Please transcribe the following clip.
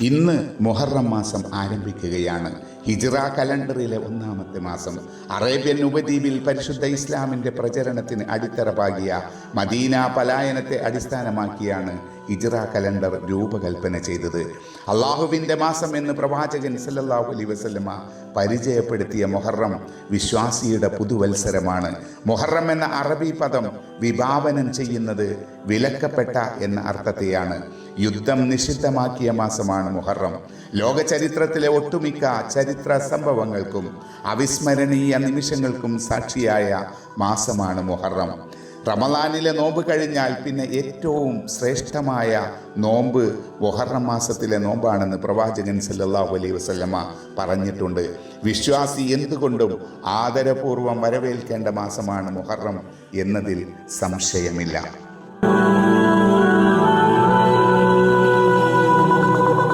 ഇന്ന് മൊഹറം മാസം ആരംഭിക്കുകയാണ്. ഹിജിറ കലണ്ടറിലെ ഒന്നാമത്തെ മാസം. അറേബ്യൻ ഉപദ്വീപിൽ പരിശുദ്ധ ഇസ്ലാമിന്റെ പ്രചരണത്തിന് അടിത്തറ പാകിയ മദീന പലായനത്തെ അടിസ്ഥാനമാക്കിയാണ് ഹിജ്റ കലണ്ടർ രൂപകൽപ്പന ചെയ്തത്. അള്ളാഹുവിന്റെ മാസം എന്ന് പ്രവാചകൻ സല്ലല്ലാഹു അലൈഹി വസല്ലമ പരിചയപ്പെടുത്തിയ മൊഹറം വിശ്വാസിയുടെ പുതുവത്സരമാണ്. മൊഹറം എന്ന അറബി പദം വിഭാവനം ചെയ്യുന്നത് വിലക്കപ്പെട്ട എന്ന അർത്ഥത്തെയാണ്. യുദ്ധം നിഷിദ്ധമാക്കിയ മാസമാണ് മുഹറം. ലോക ചരിത്രത്തിലെ ഒട്ടുമിക്ക ചരിത്ര സംഭവങ്ങൾക്കും അവിസ്മരണീയ നിമിഷങ്ങൾക്കും സാക്ഷിയായ മാസമാണ് മുഹറം. റമദാനിലെ നോമ്പ് കഴിഞ്ഞാൽ പിന്നെ ഏറ്റവും ശ്രേഷ്ഠമായ നോമ്പ് മുഹറം മാസത്തിലെ നോമ്പാണെന്ന് പ്രവാചകൻ സല്ലല്ലാഹു അലൈഹി വസല്ലമ പറഞ്ഞിട്ടുണ്ട്. വിശ്വാസി എന്തുകൊണ്ടും ആദരപൂർവം വരവേൽക്കേണ്ട മാസമാണ് മുഹറം എന്നതിൽ സംശയമില്ല.